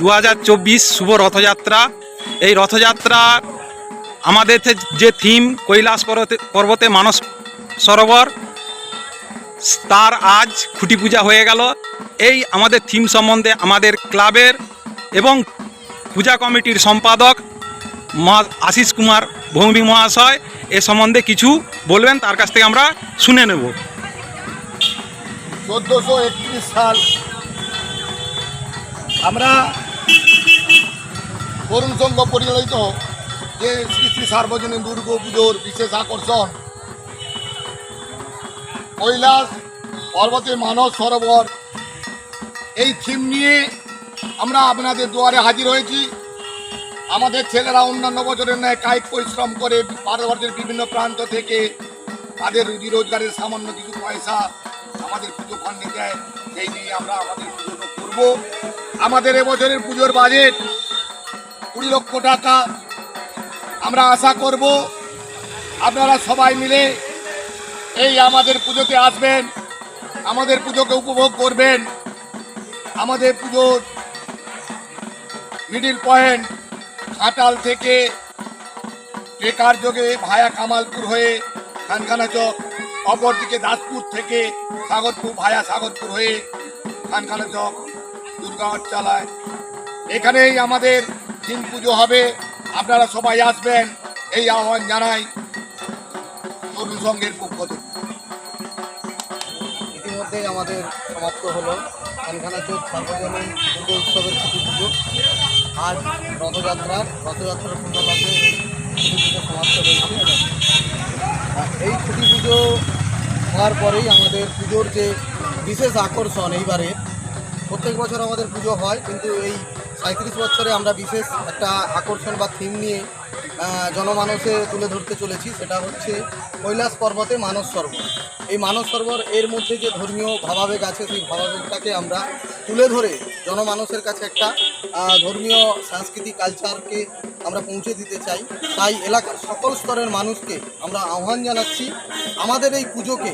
দু হাজার চব্বিশ শুভ রথযাত্রা। এই রথযাত্রা আমাদের যে থিম কৈলাস পর্বতে পর্বতে মানস সরোবর, তার আজ খুঁটি পূজা হয়ে গেল। এই আমাদের থিম সম্বন্ধে আমাদের ক্লাবের এবং পূজা কমিটির সম্পাদক আশিস কুমার ভৌমিক মহাশয় এ সম্বন্ধে কিছু বলবেন, তার কাছ থেকে আমরা শুনে নেব। চোদ্দোশো একত্রিশ সাল আমরা তরুণ সংঘ পরিচালিত যে শ্রী শ্রী সার্বজনীন দুর্গা পুজোর বিশেষ আকর্ষণ। কৈলাস পর্বতের মানস সরোবর, এই থিম নিয়ে আমরা আপনাদের দুয়ারে হাজির হয়েছি। আমাদের ছেলেরা অন্যান্য বছরের ন্যায় কায়িক পরিশ্রম করে ভারতবর্ষের বিভিন্ন প্রান্ত থেকে তাদের রুজি রোজগারের সামান্য কিছু পয়সা আমাদের পুজো ফান্ডে দেয়, সেই নিয়ে আমরা আমাদের পুজোটা করব। আমাদের এবছরের পুজোর বাজেট কুড়ি লক্ষ টাকা আমরা আশা করব আপনারা সবাই মিলে এই আমাদের পুজোতে আসবেন, আমাদের পুজোকে উপভোগ করবেন। আমাদের পুজোর মিডিল পয়েন্ট ঘাটাল থেকে বেকার যোগে ভায়া কামালপুর হয়ে খানখানা চক অপরদিকে দাসপুর থেকে সাগরপুর, ভায়া সাগরপুর হয়ে খানখানা চক দুর্গাহাট চালায়। এখানেই আমাদের দিন পুজো হবে। আপনারা সবাই আসবেন, এই আহ্বান জানাই তরুণ সংঘের পক্ষ থেকে। ইতিমধ্যেই আমাদের সমাপ্ত হলো খানখানা চোখ সার্বজনীন উৎসবের ছুটি পুজো। আজ রথযাত্রার রথযাত্রার এই ছুটি সমাপ্ত হয়েছে। এই ছুটি পুজো হওয়ার পরেই আমাদের পুজোর যে বিশেষ আকর্ষণ এইবারে, প্রত্যেক বছর আমাদের পুজো হয়, কিন্তু এই সাঁত্রিশ বছরে আমরা বিশেষ একটা আকর্ষণ বা থিম নিয়ে জনমানসে তুলে ধরতে চলেছি, সেটা হচ্ছে কৈলাস পর্বতে মানস সরোবর। এই মানস সরোবর এর মধ্যে যে ধর্মীয় ভাবাবেগ আছে, সেই ভাবাবেগটাকে আমরা তুলে ধরে জনমানসের কাছে একটা ধর্মীয় সাংস্কৃতিক কালচারকে আমরা পৌঁছে দিতে চাই। তাই এলাকার সকল স্তরের মানুষকে আমরা আহ্বান জানাচ্ছি, আমাদের এই পুজোকে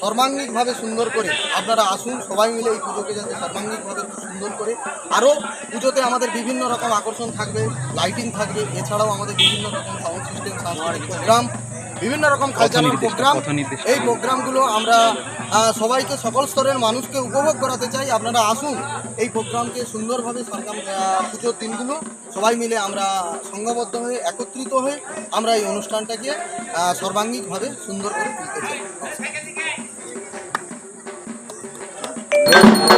সর্বাঙ্গিকভাবে সুন্দর করে আপনারা আসুন সবাই মিলে এই পুজোকে যাতে সর্বাঙ্গিকভাবে সুন্দর করে। আরও পুজোতে আমাদের বিভিন্ন রকম আকর্ষণ থাকবে লাইটিং থাকবে এছাড়াও আমাদের বিভিন্ন রকম সাউন্ড সিস্টেম সাংস্কৃতিক প্রোগ্রাম বিভিন্ন রকম কালচারাল প্রোগ্রাম এই প্রোগ্রামগুলো আমরা সবাইকে সকল স্তরের মানুষকে উপভোগ করাতে চাই। আপনারা আসুন এই প্রোগ্রামকে সুন্দরভাবে সরকার পুজোর দিনগুলো সবাই মিলে আমরা সংঘবদ্ধ হয়ে একত্রিত হয়ে আমরা এই অনুষ্ঠানটাকে সর্বাঙ্গিকভাবে সুন্দর করে তুলতে চাই। Thank you.